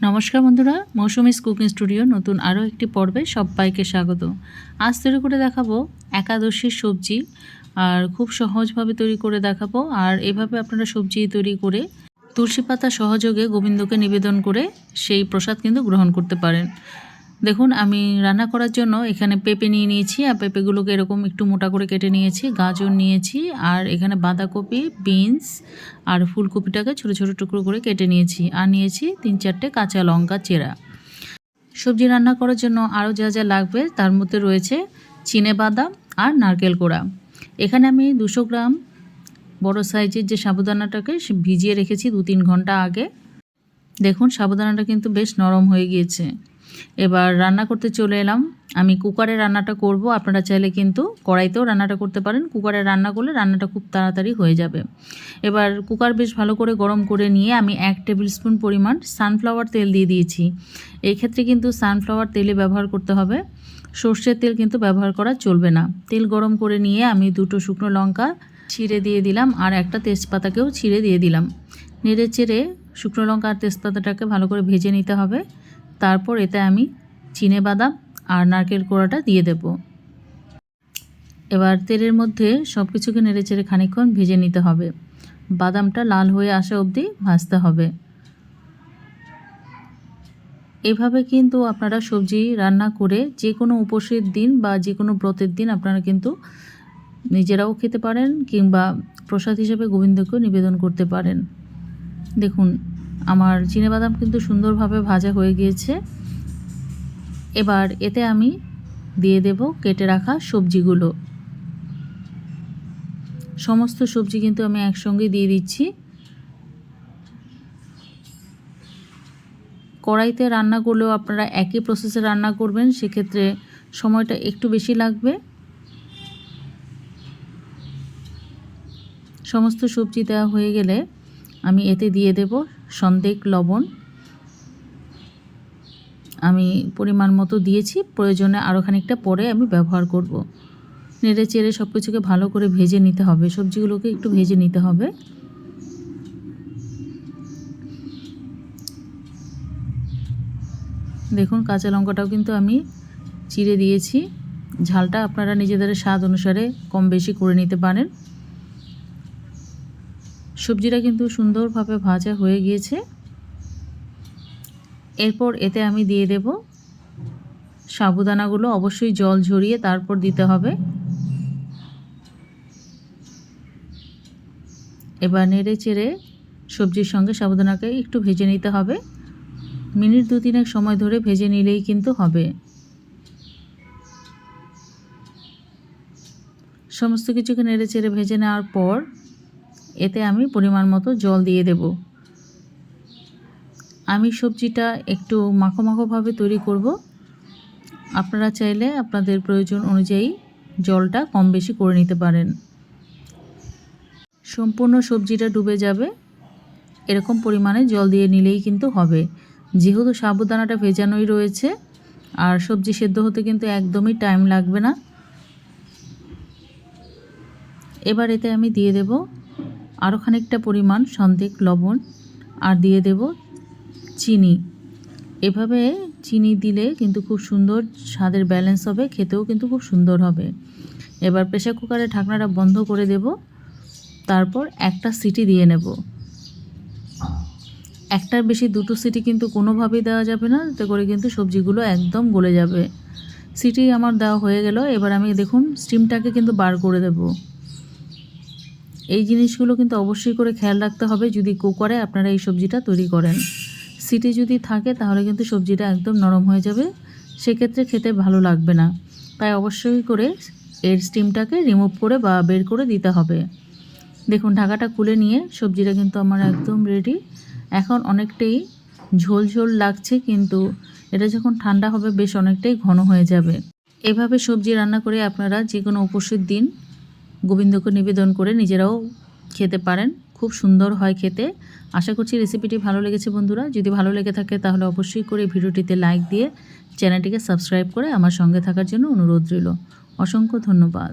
নমস্কার বন্ধুরা Mousumi's cooking studio নতুন আরও একটি পর্বে সবাইকে স্বাগত। আজ তৈরি করে দেখাবো একাদশীর সবজি, আর খুব সহজভাবে তৈরি করে দেখাবো। আর এভাবে আপনারা সবজি তৈরি করে তুলসী পাতা সহযোগে গোবিন্দকে নিবেদন করে সেই প্রসাদ কিন্তু গ্রহণ করতে পারেন। দেখুন, আমি রান্না করার জন্য এখানে পেঁপে নিয়ে নিয়েছি, আর পেঁপেগুলোকে এরকম একটু মোটা করে কেটে নিয়েছি, গাজর নিয়েছি, আর এখানে বাঁধাকপি, বিনস, আর ফুলকপিটাকে ছোটো ছোটো টুকরো করে কেটে নিয়েছি, আর নিয়েছি তিন চারটে কাঁচা লঙ্কা চেরা। সবজি রান্না করার জন্য আরও যা যা লাগবে, তার মধ্যে রয়েছে চিনে বাদাম আর নারকেল কোড়া। এখানে আমি দুশো গ্রাম বড় সাইজের যে সাবুদানাটাকে ভিজিয়ে রেখেছি দু তিন ঘণ্টা আগে। দেখুন, সাবুদানাটা কিন্তু বেশ নরম হয়ে গিয়েছে। এবার রান্না করতে চলে এলাম। আমি কুকারে রান্নাটা করব। আপনারা চাইলে কিন্তু কড়াইতেও রান্নাটা করতে পারেন। কুকারে রান্না করলে রান্নাটা খুব তাড়াতাড়ি হয়ে যাবে। এবার কুকার বেশ ভালো করে গরম করে নিয়ে আমি এক টেবিল স্পুন পরিমাণ সানফ্লাওয়ার তেল দিয়ে দিয়েছি। এই ক্ষেত্রে কিন্তু সানফ্লাওয়ার তেলে ব্যবহার করতে হবে। সর্ষের তেল কিন্তু ব্যবহার করা চলবে না। তেল গরম করে নিয়ে আমি দুটো শুকনো লঙ্কা ছিঁড়ে দিয়ে দিলাম আর একটা তেজপাতাকেও ছিঁড়ে দিয়ে দিলাম। নেড়ে চেড়ে শুকনো লঙ্কা আর তেজপাতাটাকে ভালো করে ভেজে নিতে হবে। তারপর এতে আমি চিনে বাদাম আর নারকেল কোড়াটা দিয়ে দেব। এবার তেলের মধ্যে সব কিছুকে নেড়ে চেড়ে খানিকক্ষণ ভেজে নিতে হবে। বাদামটা লাল হয়ে আসা অবধি ভাজতে হবে। এভাবে কিন্তু আপনারা সবজি রান্না করে যে কোনো উপসের দিন বা যে কোনো ব্রতের দিন আপনারা কিন্তু নিজেরাও খেতে পারেন কিংবা প্রসাদ হিসেবে গোবিন্দকেও নিবেদন করতে পারেন। দেখুন আমার বাদাম কিন্তু সুন্দরভাবে ভাজা হয়ে গিয়েছে। এবার এতে আমি দিয়ে দেব কেটে রাখা সবজিগুলো। সমস্ত সবজি কিন্তু আমি একসঙ্গে দিয়ে দিচ্ছি। কড়াইতে রান্না করলেও আপনারা একই প্রসেসে রান্না করবেন, সেক্ষেত্রে সময়টা একটু বেশি লাগবে। সমস্ত সবজি দেওয়া হয়ে গেলে আমি এতে দিয়ে দেব সন্দেক লবণ। আমি পরিমাণ মতো দিয়েছি, প্রয়োজনে আরও খানিকটা পরে আমি ব্যবহার করব। নেড়ে চেড়ে সব কিছুকে ভালো করে ভেজে নিতে হবে, সবজিগুলোকে একটু ভেজে নিতে হবে। দেখুন, কাঁচা লঙ্কাটাও কিন্তু আমি চিড়ে দিয়েছি। ঝালটা আপনারা নিজেদের স্বাদ অনুসারে কম বেশি করে নিতে পারেন। সবজিটা কিন্তু সুন্দরভাবে ভাজা হয়ে গিয়েছে। এরপর এতে আমি দিয়ে দেব সাবুদানাগুলো। অবশ্যই জল ঝরিয়ে তারপর দিতে হবে। এবার নেড়ে চেড়ে সবজির সঙ্গে সাবুদানাকে একটু ভেজে নিতে হবে। মিনিট দু তিনেক সময় ধরে ভেজে নিলেই কিন্তু হবে। সমস্ত কিছুকে নেড়ে চেড়ে ভেজে নেওয়ার পর এতে আমি পরিমাণ মতো জল দিয়ে দেব। আমি সবজিটা একটু মাখো মাখোভাবে তৈরি করব। আপনারা চাইলে আপনাদের প্রয়োজন অনুযায়ী জলটা কম বেশি করে নিতে পারেন। সম্পূর্ণ সবজিটা ডুবে যাবে। এরকম পরিমাণে জল দিয়ে নিলেই কিন্তু হবে। যেহেতু সাবুদানাটা ভেজানোই রয়েছে, আর সবজি সেদ্ধ হতে কিন্তু একদমই টাইম লাগবে না। এবার এতে আমি দিয়ে দেব আরও খানিকটা পরিমাণ সন্দেক লবণ আর দিয়ে দেব চিনি। এভাবে চিনি দিলে কিন্তু খুব সুন্দর স্বাদের ব্যালেন্স হবে, খেতেও কিন্তু খুব সুন্দর হবে। এবার প্রেশার কুকারে ঢাকনাটা বন্ধ করে দেব, তারপর একটা সিটি দিয়ে নেব। একটার বেশি দুটো সিটি কিন্তু কোনোভাবেই দেওয়া যাবে না, এতে করে কিন্তু সবজিগুলো একদম গলে যাবে। সিটি আমার দেওয়া হয়ে গেল, এবার আমি দেখুন, স্টিমটাকে কিন্তু বার করে দেবো। এই জিনিসগুলো কিন্তু অবশ্যই করে খেয়াল রাখতে হবে যদি কুকারে আপনারা এই সবজিটা তৈরি করেন। সিটি যদি থাকে তাহলে কিন্তু সবজিটা একদম নরম হয়ে যাবে। সেক্ষেত্রে খেতে ভালো লাগবে না। তাই অবশ্যই করে এর স্টিমটাকে রিমুভ করে বা বের করে দিতে হবে। দেখুন, ঢাকাটা খুলে নিয়ে সবজিটা কিন্তু আমার একদম রেডি। এখন অনেকটাই ঝোল ঝোল লাগছে কিন্তু এটা যখন ঠান্ডা হবে বেশ অনেকটাই ঘন হয়ে যাবে। এভাবে সবজি রান্না করে আপনারা যে কোনো উপসের দিন গোবিন্দকে নিবেদন করে নিজেরাও খেতে পারেন। খুব সুন্দর হয় খেতে। আশা করছি রেসিপিটি ভালো লেগেছে বন্ধুরা। যদি ভালো লেগে থাকে তাহলে অবশ্যই করে ভিডিওটিতে লাইক দিয়ে চ্যানেলটিকে সাবস্ক্রাইব করে আমার সঙ্গে থাকার জন্য অনুরোধ রইল। অসংখ্য ধন্যবাদ।